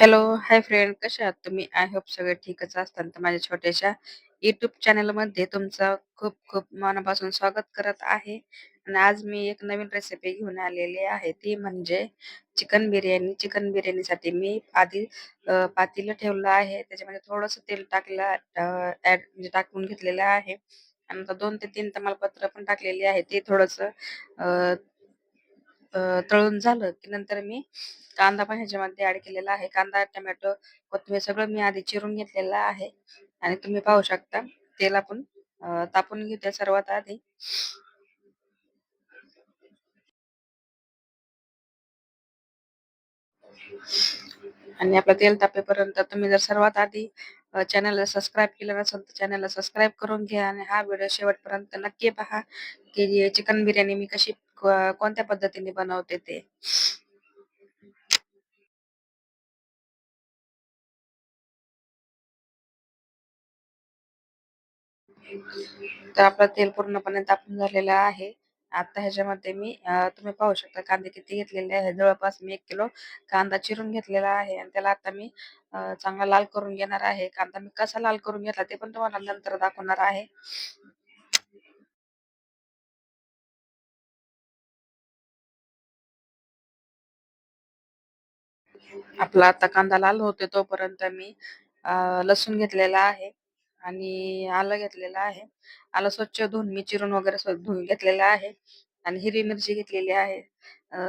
Hello, hi friend कशा आहात तुम्ही? आय होप सगळे ठीकच असताल. तर माझ्या छोट्याशा YouTube चॅनलमध्ये तुमचं खूप खूप मनापासून स्वागत करत आहे. आणि आज मी एक नवीन रेसिपी घेऊन आलेली आहे. ती म्हणजे चिकन बिर्याणी. चिकन बिर्याणीसाठी मी आधी पातीला ठेवलं आहे. त्याच्यामध्ये थोडंसं तेल टाकलं ॲड म्हणजे टाकून घेतलेलं आहे. आणि नंतर 2 ते तीन तमालपत्र पण टाकलेली आहे. ते थोडंसं अ, तळून झालं की नंतर मी कांदा पण ह्याच्यामध्ये ऍड केलेला आहे. कांदा, टोमॅटो, कोथिंबीर सगळं मी आधी चिरून घेतलेलं आहे आणि तुम्ही पाहू शकता तेल आपण तापून घेते सर्वात आधी. आणि आपलं तेल तापेपर्यंत तुम्ही जर सर्वात आधी चॅनलला सबस्क्राईब केलं नसेल तर चॅनलला सबस्क्राईब करून घ्या आणि हा व्हिडिओ शेवटपर्यंत नक्की पहा, की चिकन बिर्याणी मी कशी कोणत्या पद्धतीने बनवते ते. तर आपलं तेल पूर्णपणे तापून झालेलं आहे. आता ह्याच्यामध्ये मी तुम्ही पाहू शकता कांदे किती घेतलेले आहेत. जवळपास मी एक किलो कांदा चिरून घेतलेला आहे आणि त्याला आता मी चांगला लाल करून घेणार आहे. कांदा मी कसा लाल करून घेतला ते पण तुम्हाला नंतर दाखवणार आहे. आपला आता कांदा लाल होते तोपर्यंत मी अ, लसूण घेतलेला आहे आणि आलं घेतलेलं आहे. आलं स्वच्छ धुवून मी चिरून वगैरे धुवून घेतलेलं आहे आणि हिरवी मिरची घेतलेली आहे.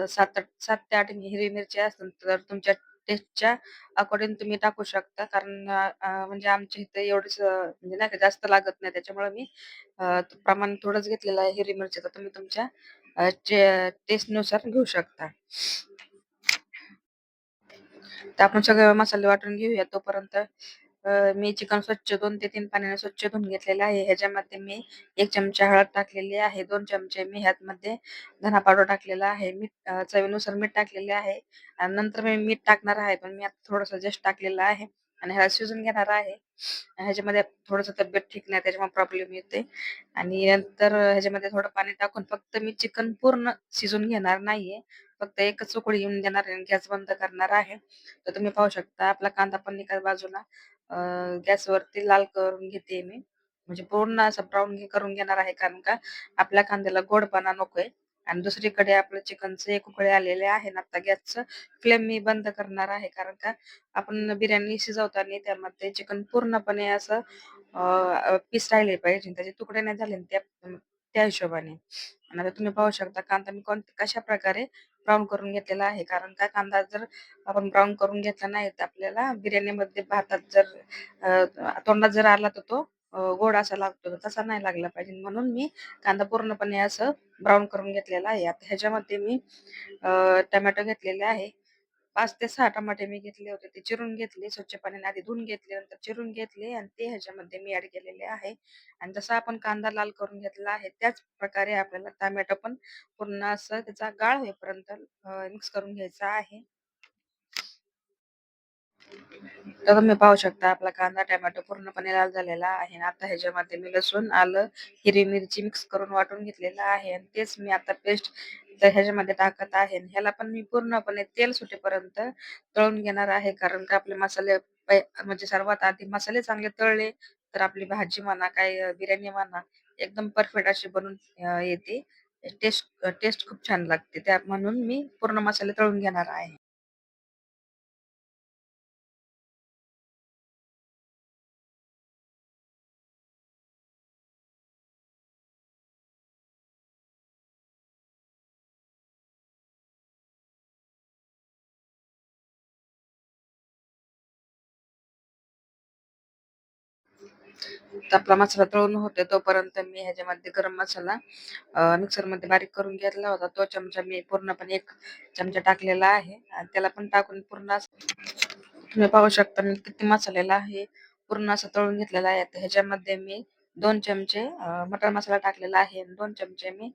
सात सात ते आठ हिरवी मिरची असेल तर तुमच्या टेस्टच्या अकॉर्डिंग तुम्ही टाकू शकता. कारण म्हणजे आमच्या इथे एवढंच म्हणजे नाही का जास्त लागत नाही. त्याच्यामुळे मी प्रमाण थोडंच घेतलेलं आहे हिरवी मिरचीचं. तुम्ही तुमच्या टेस्टनुसार घेऊ शकता. तर आपण सगळे मसाले वाटून घेऊया तोपर्यंत अ, मी चिकन स्वच्छ दोन ते तीन पाण्याने स्वच्छ धुवून घेतलेलं आहे. ह्याच्यामध्ये मी एक चमचा हळद टाकलेली आहे. दोन चमचे मी ह्यामध्ये धना पावडर टाकलेला आहे. मीठ चवीनुसार मीठ टाकलेले आहे आणि नंतर मी मीठ टाकणार आहे. पण मी आता थोडंसं जस्ट टाकलेलं आहे आणि ह्याला शिजून घेणार आहे. ह्याच्यामध्ये थोडस तब्येत ठीक नाही त्याच्यामुळे प्रॉब्लेम येते आणि नंतर ह्याच्यामध्ये थोडं पाणी टाकून फक्त मी चिकन पूर्ण शिजून घेणार नाहीये. फक्त एकच उकळी येऊन देणार आहे आणि गॅस बंद करणार आहे. तर तुम्ही पाहू शकता आपला कांदा पण एका बाजूला गॅसवरती लाल करून घेते मी. म्हणजे पूर्ण असं ब्राऊन करून घेणार आहे कारण का आपल्या कांद्याला गोडपणा नकोय आणि दुसरीकडे आपलं चिकनचे एक उकळे आलेले आहे ना आता गॅसचं फ्लेम मी बंद करणार आहे कारण का आपण बिर्याणी शिजवताना त्यामध्ये चिकन पूर्णपणे असं पीस राहिले पाहिजे. त्याचे तुकडे नाही झाले त्या त्या हिशोबाने. आणि आता तुम्ही पाहू शकता कांदा मी कोणत्या कशा प्रकारे ब्राऊन करून घेतलेला आहे. कारण का कांदा जर आपण ब्राऊन करून घेतला नाही तर आपल्याला बिर्याणीमध्ये भातात जर तोंडात जर आला तर तो गोड असा लागतो. तसा नाही लागला पाहिजे म्हणून मी कांदा पूर्णपणे असं ब्राऊन करून घेतलेला आहे. आता ह्याच्यामध्ये मी अ, घेतलेले आहे. पाच ते सहा टमाटे मी घेतले होते. ते चिरून घेतले. स्वच्छ पाण्याने आधी धुवून घेतले, नंतर चिरून घेतले आणि ते ह्याच्यामध्ये मी ऍड केलेले आहे. आणि जसा आपण कांदा लाल करून घेतला आहे, त्याच प्रकारे आपल्याला टोमॅटो पण पूर्ण असं त्याचा गाळ होईपर्यंत मिक्स करून घ्यायचा आहे. तर तुम्ही पाहू शकता आपला कांदा, टोमॅटो पूर्णपणे लाल झालेला आहे. आता ह्याच्यामध्ये मी लसूण, आलं, हिरवी मिरची मिक्स करून वाटून घेतलेलं आहे आणि तेच मी आता पेस्ट तर ह्याच्यामध्ये टाकत आहे. ह्याला पण मी पूर्णपणे तेल सुटेपर्यंत तळून घेणार आहे. कारण का आपले मसाले म्हणजे सर्वात आधी मसाले चांगले तळले, तर आपली भाजी म्हणा, काय बिर्याणी म्हणा, एकदम परफेक्ट अशी बनून येते. टेस्ट टेस्ट खूप छान लागते. त्या म्हणून मी पूर्ण मसाले तळून घेणार आहे. तर आपला मसाला तळून होते तोपर्यंत मी ह्याच्यामध्ये गरम मसाला मिक्सरमध्ये बारीक करून घेतला होता. तो चमचा मी पूर्णपणे एक चमचा टाकलेला आहे आणि त्याला पण टाकून पूर्ण तुम्ही पाहू शकता मी किती मसालेला आहे. पूर्ण असं तळून घेतलेला आहे. ह्याच्यामध्ये मी दोन चमचे अ, मसाला टाकलेला आहे आणि 2 चमचे मी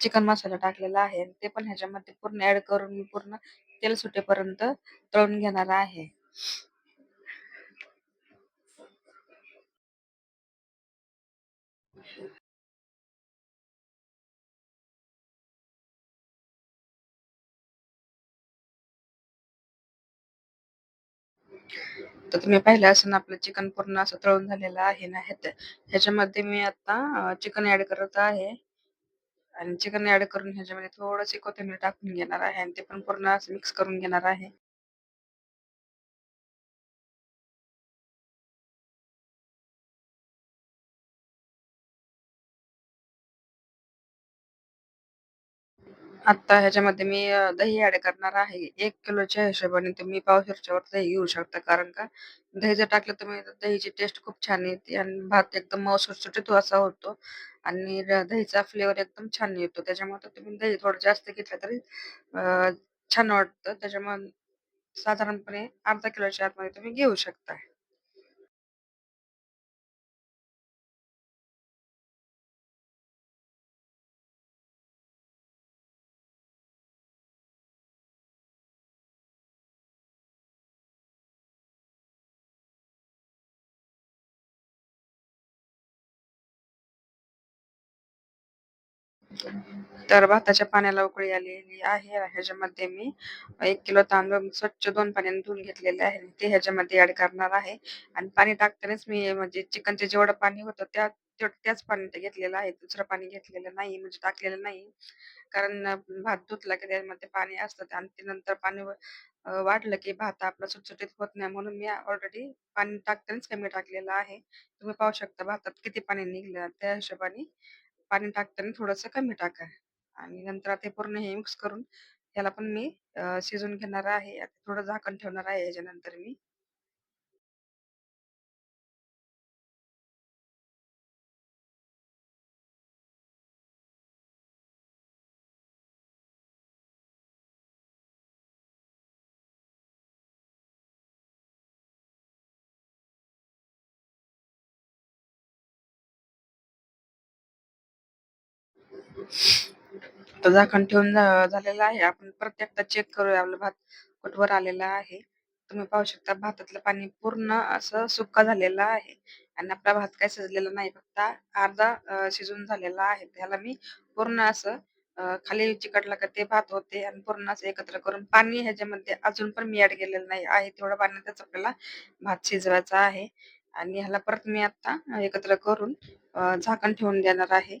चिकन मसाला टाकलेला आहे. ते पण ह्याच्यामध्ये पूर्ण ऍड करून मी पूर्ण तेल सुटेपर्यंत तळून घेणार आहे. तर तुम्ही पाहिलं असेल आपलं चिकन पूर्ण असं तळून झालेलं आहे ना ह्याच्यामध्ये मी आता चिकन ऍड करत आहे. आणि चिकन ऍड करून ह्याच्यामध्ये थोडंसे कोथिंबीर टाकून घेणार आहे आणि ते पण पूर्ण असं मिक्स करून घेणार आहे. आता ह्याच्यामध्ये मी अ, दही ॲड करणार आहे. 1 किलोच्या हिशोबाने तुम्ही पावशेरच्या वर दही घेऊ शकता. कारण का दही जर टाकलं तर मग दहीची टेस्ट खूप छान येते आणि भात एकदम मऊ सुटसुटीत असा होतो आणि दहीचा फ्लेवर एकदम छान येतो. त्याच्यामुळे तुम्ही दही थोडं जास्त घेतलं तरी अ, छान वाटतं. त्याच्यामुळे साधारणपणे अर्धा किलोच्या आतमध्ये तुम्ही घेऊ शकता. तर भाताच्या पाण्याला उकळी आलेली आहे. ह्याच्यामध्ये मी एक किलो तांदूळ स्वच्छ दोन पाण्याने धुवून घेतलेले आहे. ते ह्याच्यामध्ये ऍड करणार आहे आणि पाणी टाकतानाच मी म्हणजे चिकनचे जेवढं पाणी होतं त्या त्याच पाणी घेतलेलं आहे. दुसरं पाणी घेतलेलं नाही म्हणजे टाकलेलं नाही. कारण भात धुतला की त्यामध्ये पाणी असतं आणि ते नंतर पाणी वाढलं की भात आपला सुटसुटीत होत नाही म्हणून मी ऑलरेडी पाणी टाकतानाच कमी टाकलेलं आहे. तुम्ही पाहू शकता भातात किती पाणी निघलं त्या हिशोबाने पाणी टाकताना थोडंसं कमी टाका आणि नंतर आता पूर्ण हे मिक्स करून त्याला पण मी अ, शिजवून घेणार आहे. आता थोडं झाकण ठेवणार आहे याच्यानंतर मी. तर झाकण ठेवून झालेला आहे. आपण परत एकदा चेक करूया आपला भात कुठवर आलेला आहे. तुम्ही पाहू शकता भातातलं पाणी पूर्ण असं सुक्का झालेलं आहे आणि आपला भात काय शिजलेला नाही. फक्त अर्धा शिजून झालेला आहे. त्याला मी पूर्ण असं खाली चिकटला का ते भात होते आणि पूर्ण असं एकत्र करून पाणी ह्याच्यामध्ये अजून पण मी ॲड केलेलं नाही आहे. तेवढ्या पाण्यातच आपल्याला भात शिजवायचा आहे आणि ह्याला परत मी आता एकत्र करून झाकण ठेवून देणार आहे.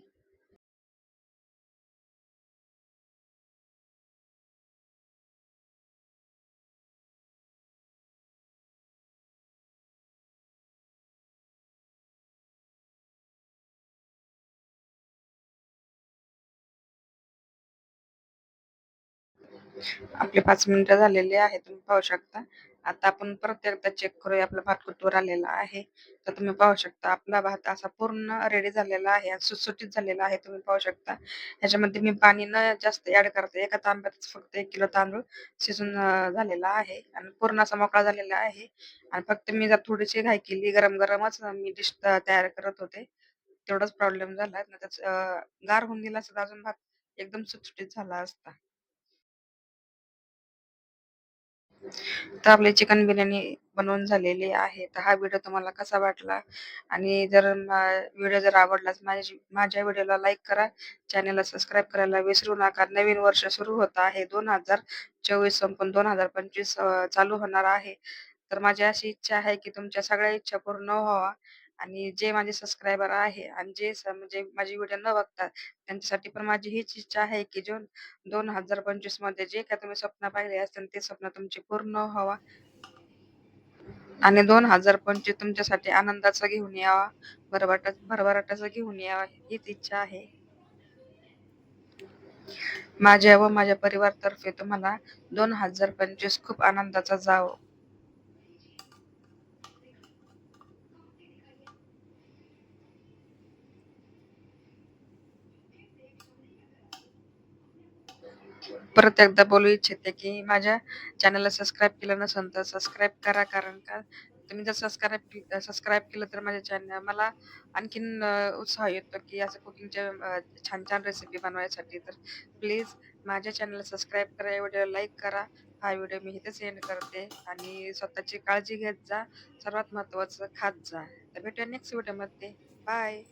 आपले पाच मिनिटं झालेली आहेत. तुम्ही पाहू शकता. आता आपण परत एकदा चेक करूया आपला भात कुठवर आलेला आहे. तर तुम्ही पाहू शकता आपला भात असा पूर्ण रेडी झालेला आहे सुटसुटीत झालेला आहे. तुम्ही पाहू शकता. ह्याच्यामध्ये मी पाणी न जास्त ऍड करते एका तांब्यातच फक्त एक किलो तांदूळ शिजून झालेला आहे आणि पूर्ण असा मोकळा झालेला आहे आणि फक्त मी जर थोडीशी घाई केली गरम-गरमच मी डिश तयार करत होते. तेवढाच प्रॉब्लेम झाला. नाहीतर गार होऊन गेला असता अजून भात एकदम सुटसुटीत झाला असता. तर आपली चिकन बिर्याणी बनवून झालेली आहे. तर हा व्हिडिओ तुम्हाला कसा वाटला? आणि जर व्हिडिओ जर आवडलाच माझ्या माझ्या व्हिडिओला लाईक करा, चॅनलला सबस्क्राईब करायला विसरू नका. नवीन वर्ष सुरू होत आहे. 2024 संपून दोन हजार पंचवीस चालू होणार आहे. तर माझी अशी इच्छा आहे, की तुमच्या सगळ्या इच्छा पूर्ण व्हावा आणि जे माझे सबस्क्रायबर आहे आणि जे स म्हणजे माझी व्हिडिओ न बघतात त्यांच्यासाठी पण माझी हीच इच्छा आहे, की जो 2025 मध्ये जे काय तुम्ही स्वप्न पाहिले असतील ते स्वप्न तुमचे पूर्ण व्हावा आणि 2025 तुमच्यासाठी आनंदाचं घेऊन यावा, भरभराट भरभराटाचा घेऊन यावा हीच इच्छा आहे. माझ्या व माझ्या परिवारातर्फे तुम्हाला 2025 खूप आनंदाचा जावो. परत एकदा बोलू इच्छिते, की माझ्या चॅनलला सबस्क्राईब केलं नसेल तर सबस्क्राईब करा. कारण का तुम्ही जर सबस्क्राईब सबस्क्राईब केलं तर माझ्या चॅनल मला आणखीन उत्साह येतो, की असं कुकिंगच्या छान-छान रेसिपी बनवायसाठी. तर प्लीज माझ्या चॅनलला सबस्क्राईब करा, या व्हिडिओला लाईक करा. हा व्हिडिओ मी इथेच एंड करते आणि स्वतःची काळजी घेत जा. सर्वात महत्त्वाचं खात जा. तर भेटूया नेक्स्ट व्हिडिओमध्ये. बाय.